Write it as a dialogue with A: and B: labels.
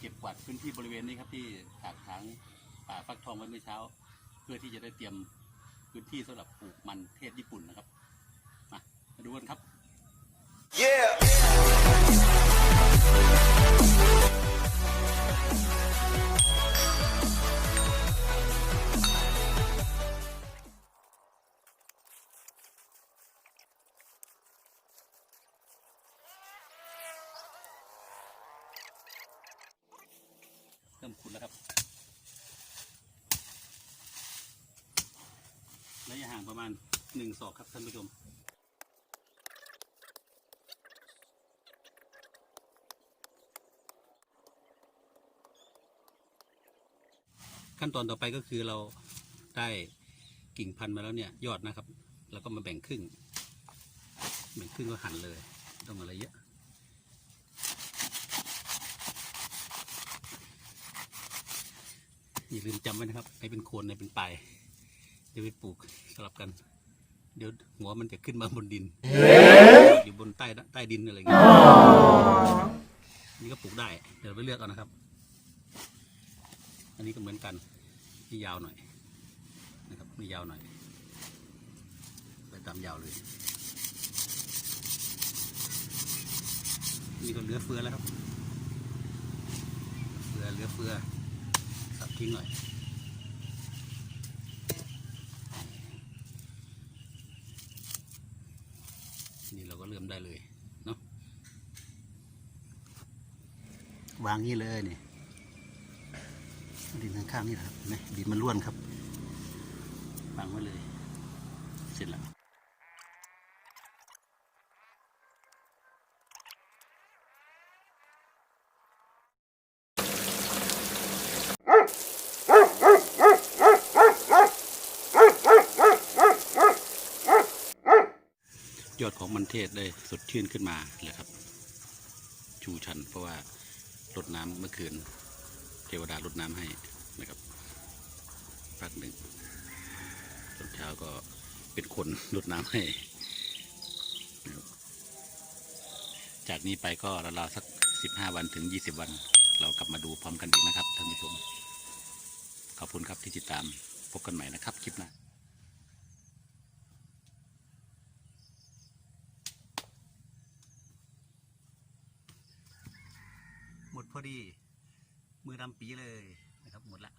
A: เก็บกวาดพื้นที่บริเวณนี้ครับที่ถากถางป่าฟักทองไว้เมื่อเช้า เพื่อที่จะได้เตรียมพื้นที่สำหรับปลูกมันเทศญี่ปุ่นนะครับ มามาดูกันครับ ริ่มขุดแล้วครับระยะห่างประมาณหนึ่งศอกครับท่านผู้ชมขั้นตอนต่อไปก็คือเราได้กิ่งพันธุ์มาแล้วเนี่ยยอดนะครับ แล้วก็มาแบ่งครึ่ง แบ่งครึ่งก็หั่นเลยต้องอะไรเยอะ อย่าลืมจำไว้นะครับให้เป็นโคนในเป็นปลายเดี๋ยวไปปลูกสลับกัน เดี๋ยวหัวมันจะขึ้นมาบนดิน อยู่บนใต้ใต้ดินอะไรอย่างเงี้ยนี่ก็ปลูกได้ เดี๋ยวไปเลือกเอานะครับ อันนี้ก็เหมือนกันที่ยาวหน่อยนะครับนี่ยาวหน่อยไปตามยาวเลยนี่ก็เหลือเฟือแล้วครับเฟือเหลือเฟือ ทิ้งหน่อยนี่เราก็เริ่มได้เลยเนาะวางนี่เลยนี่ดินข้างๆนี่นะครับนไหมดินมันร่วนครับวางไว้เลย เสร็จแล้ว ยอดของมันเทศได้สดชื่นขึ้นมาเลยครับ ชูชันเพราะว่ารดน้ำเมื่อคืน เทวดารดน้ำให้นะครับพักหนึ่งตอนเช้าก็เป็นคนรดน้ำให้ จากนี้ไปก็ราวๆสักสิบห้าวันถึงยี่สิบวัน เรากลับมาดูพร้อมกันอีกนะครับท่านผู้ชม ขอบคุณครับที่ติดตามพบกันใหม่นะครับ คลิปหน้า มดพอดี มือดำปีเลยนะครับหมดละ